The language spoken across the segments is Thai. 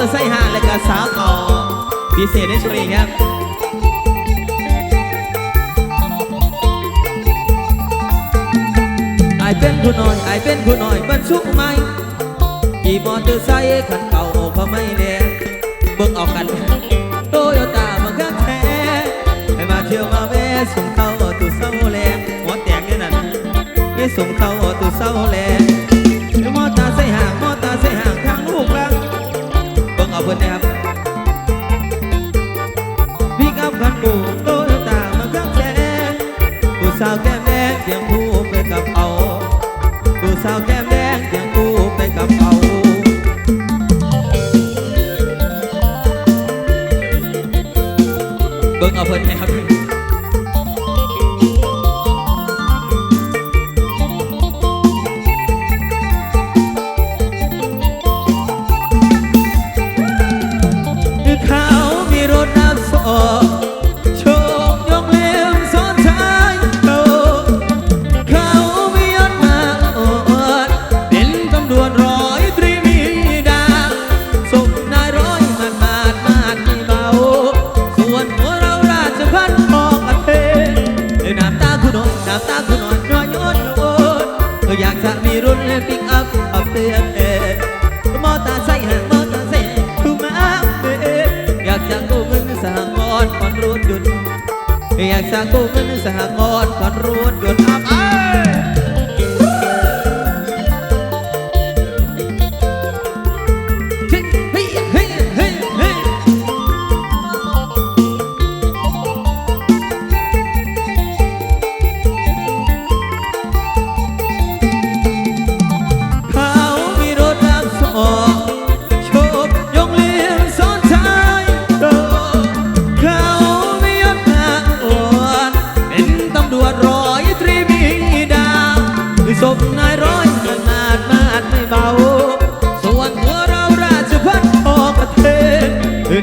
ตอร์ไซค์ห้างและก็สาวต่อพิเศษในช่วงนี้ครับไอเป็นผู้น้อยไอเป็นผู้น้อยบรรทุกไหมขี่มอเตอร์ไซค์คันเก่าเขาไม่แน่เบิ่งเอากันโตโยต้ามันก็แท้ให้มาเที่ยวมาแวะส่งเขาตู้เศร้าแลหัวแตกเนี่ยนั่นให้ส่งเขาตู้เศร้าแลม อยากจะกู้เงินสหกรณ์ผ่อนรถยนต์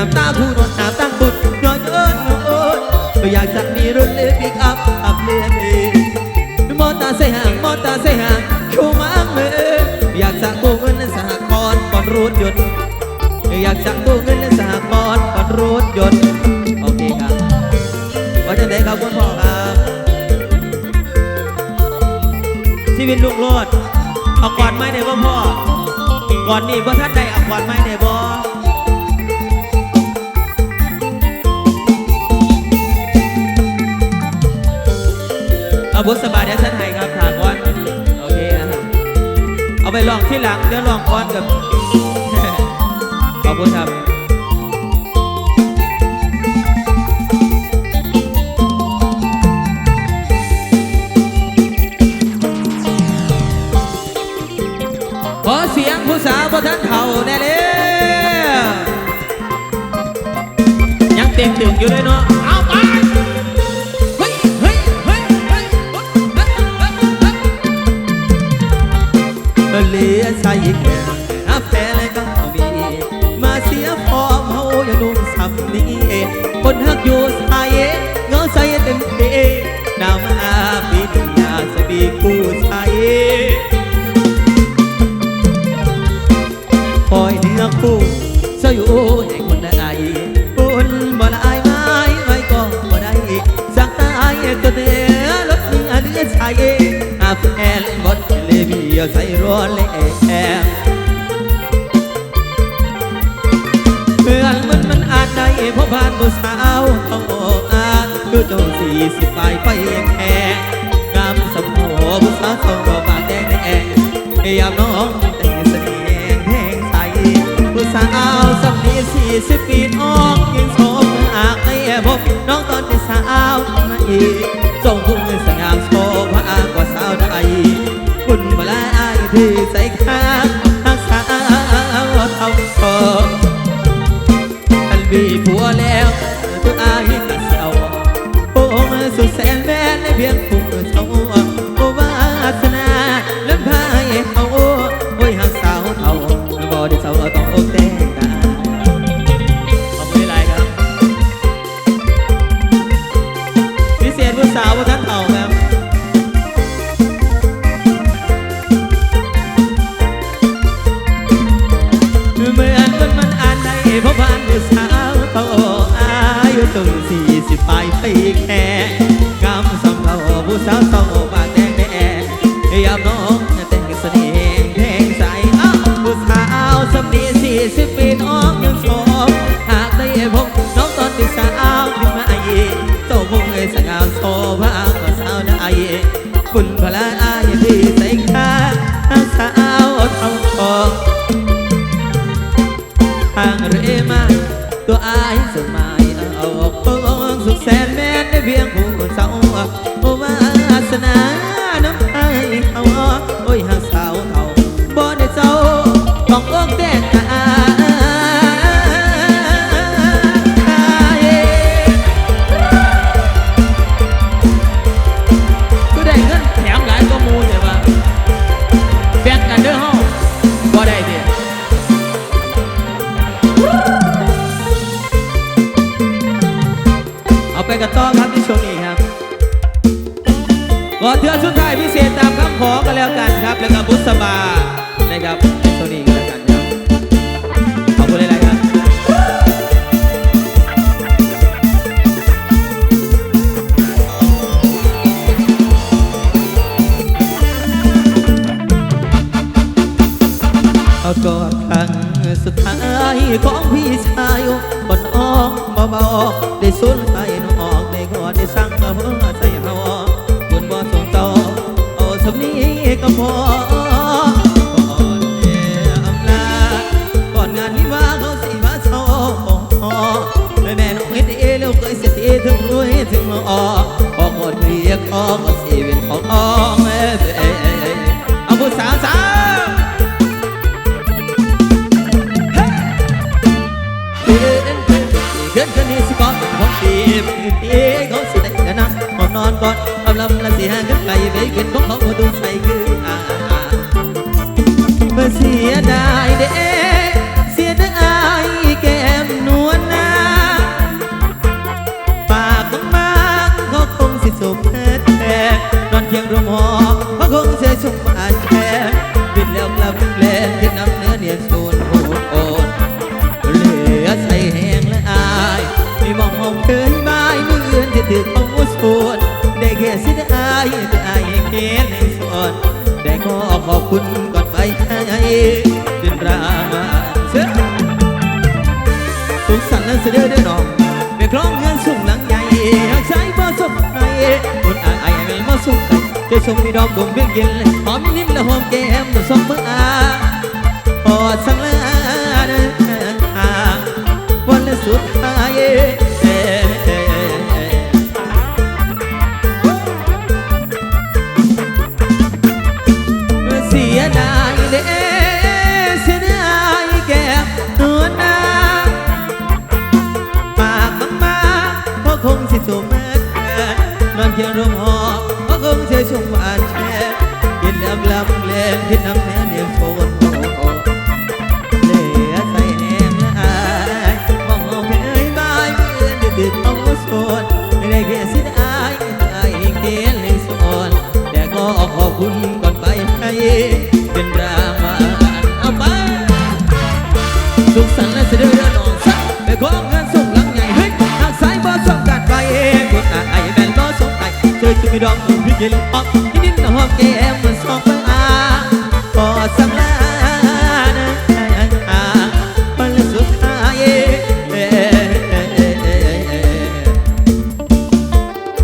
น้ำตาผู้นวลน้ำตาบุญย้อนเอิญเอิญก็อยากจะมีรถเล็กปิกอัพอัพเลียนเองมอตอร์ไซค์ห่างมอตอร์ไซค์ห่างชูมาเมอยากจะกู้เงินสหกรณ์ก่อนรถยนต์อยากจะกู้เงินสหกรณ์ก่อนรถยนต์โอเคครับว่าจะได้ครับคุณพ่อครับชีวิตลูกโลดเอาก่อนไหมได้บ่พ่อก่อนนี่ว่าท่านใดเอาก่อนไหมได้บ่ เอาบุษบาเดี๋ยวฉันให้ครับถามก่อนโอเคนะครับเอาไปลองที่หลังเดี๋ยวลองก่อนกับขอบคุณครับขอเสียงผู้สาวบนท่านเท่าแน่เลยยังเต็มตึงอยู่เลยเนาะ เหลือใส่แค่อาแพ้เลยก็มีมาเสียฟอมเฮาอย่านุ่งซ้ำนี้คนหักอยู่สายเงาใส่เต็มเทน้ำอาปีถึงยาสบีคู่ชายคอยเนื้อคู่เจ้าอยู่ให้คนใดคนบ่ละอายไม้ไว้ก็บ่ได้สักตายตัวเนื้อรถเนื้อเนื้อชายอาแฟนบด เลบีใส่ร้อนเล่เพื่อนมันมันอาจได้เพราะผ่านผู้สาวเขาอาจคือเจ้าสี่สิบปลายไปแค่งามสมโภผู้สาวทองรอปากแดงแดงยามน้องแต่งเสน่ห์แดงใสผู้สาวสำนีสี่สิบปีออกยังชมหากไม่พบน้องตอนเป็นสาวมาอีกทรงพุ่งสง่าโชว์ายที่ใส่ข้า คุณพละอา แล้วกันครับแล้วก็บุษบานะครับในช่วนี้กันแล้วกันครับขอบคุณหลายๆครับเอากอดครั้งสุดท้ายของพี่ชายบนอ้อมเบาๆได้สุนใจ ก็พอก่อนเดียอำลาก่อนงานนี้ว่าเขาสิมาเศร้าแม่แม่น้องเฮ็ดเอแล้วเคยเสียทีถึงรวยถึงมาออกพอหมดเรียกขอก็สิเป็นของอ้องเอ้ยเอาผู้สาวสาวเพื่อนคนนี้สิบอกของปีพี่เขาสิได้กันนะหอมนอนก่อน กำลังละสิหากันไกลไปกินของเขาดูใส่คืออาเมื่อเสียดายเด้เสียดายแก้มนวลนาปากบางๆเขาคงสิสมแท้นอนเพียงรวมหอเขาคงเสียชุ่มบาแผลบินแล้วกลับแลเห็นน้ำเนื้อเนียนโซนโอนโอนเหลือใส่แห้งและอายไม่มองมองเคยบายมือเอื่นที่ถือเขาส่วน ได้แค่สิ้นอายแต่อายเห็นส่วนแต่ก็ขอบคุณก่อนไปให้จนรามาเสือสุขสันต์และเสด็จเด้อน้องไปคล้องเงินสุ่มหลังใหญ่หากใช้บ่สมใครคนอายไม่บ่สุขใครจะส่งมีดอกดมเพียงกินหอมลิ้นและหอมแก้มตัวสองเมื่ออาพอสังลาเดินทาวันสุดท้าย เสียดายเด้เสียดายแก้มตัวหนาปากมากๆก็คงสิสมแม่นอนเคียงรวมหอก็คงเสียชมหวานแช่กินแล้วกลับเล่นที่น้ำ สุขสันต์และเสด็จเรือนองสักไปของเงินส่งหลังใหญ่เฮ้ยหากสายบ่ส่งกันไปเองคนอะไอ้แม่นบ่ส่งไปช่วยช่มีดอกพี่กินออกที่นิดหอมแก้มเหมันสองเบิ่งอาพอสังลานะวันสุดท้าย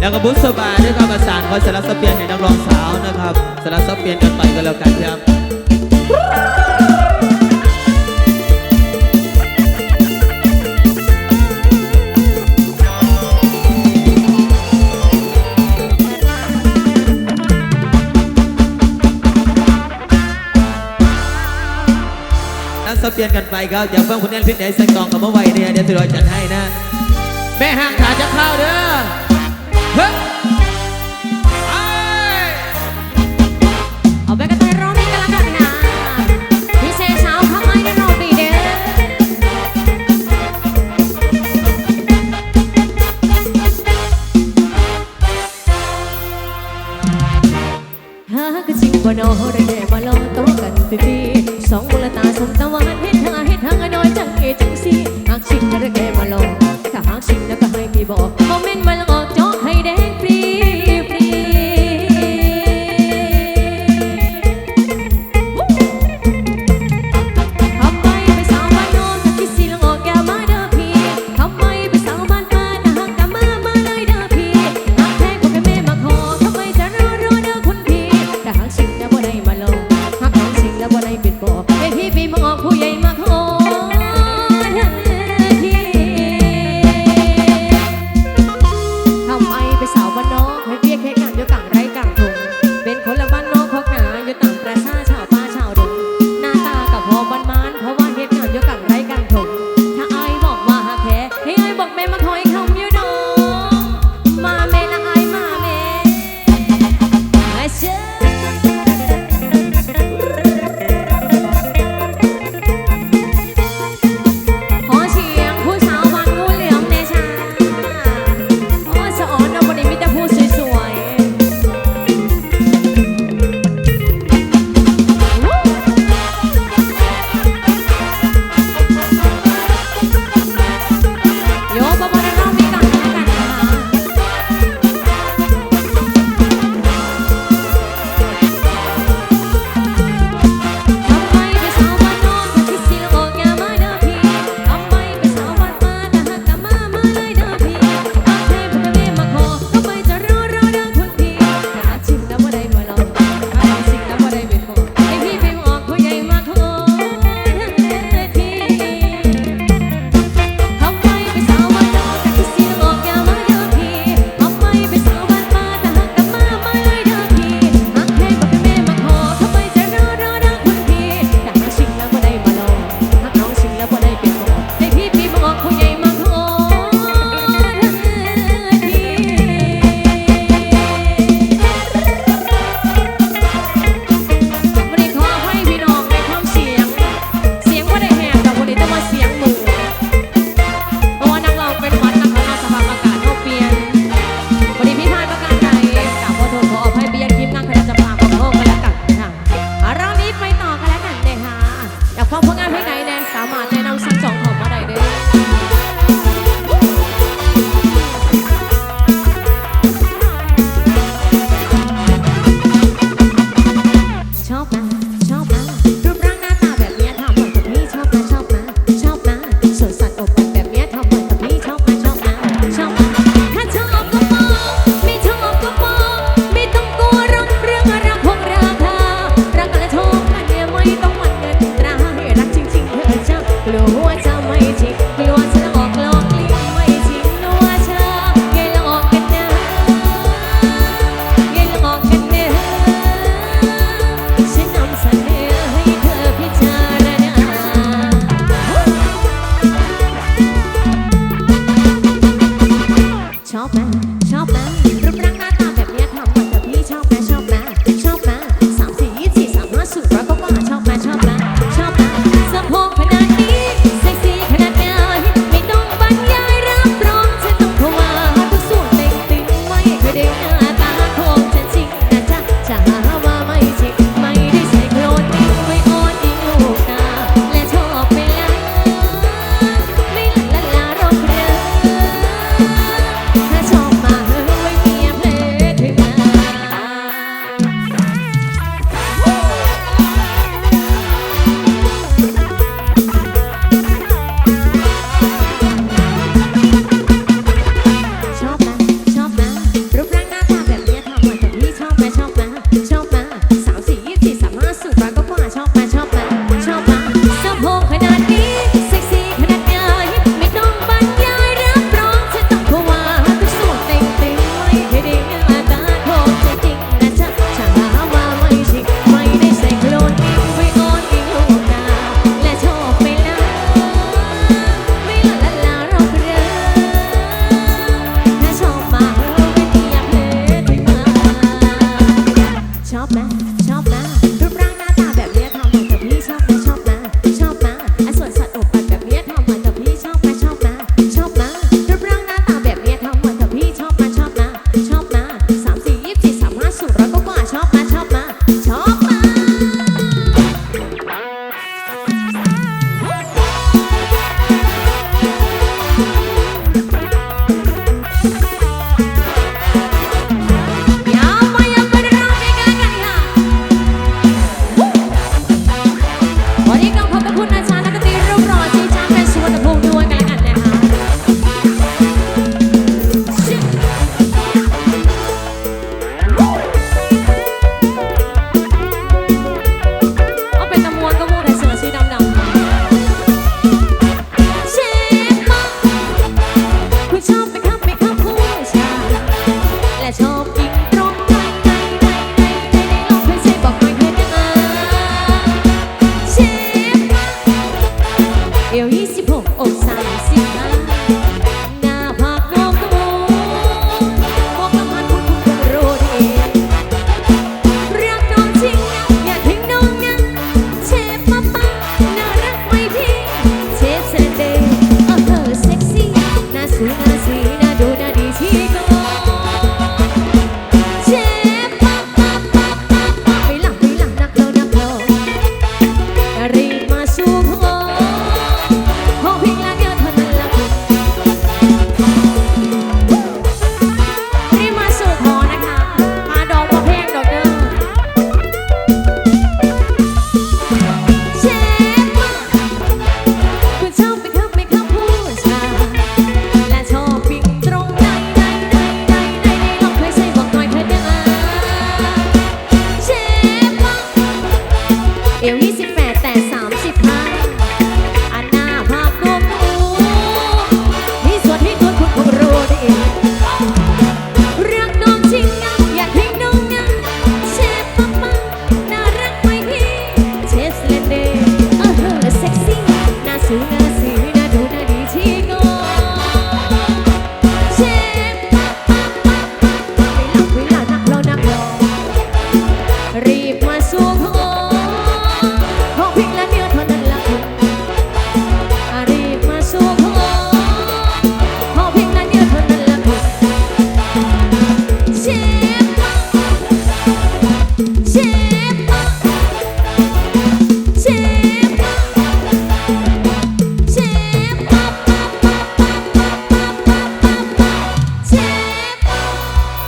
แล้วก็บุษบาด้วยครับประสานขอยสลับสเปียนให้นักร้องสาวนะครับสลับสเปียนกันไปก็แล้วกันครับ เปียนกันไปครับอย่าเพิ่งคุณแน่นพิษไหนใส่กล่องกับเมื่อไหร่เนี่ยเดี๋ยวจะรอจัดให้นะ แม่ห่างขาจะเข้าเด้อเฮ้ยไปเอาไปกันไปร้องนี่กันละกันนะพี่เซสาวข้างในนั่นนอนดีเด้อหาก็จริงบ่นอได้แค่มาลองโต๊ะกันฟรีๆสองมูลตาสมตะวัน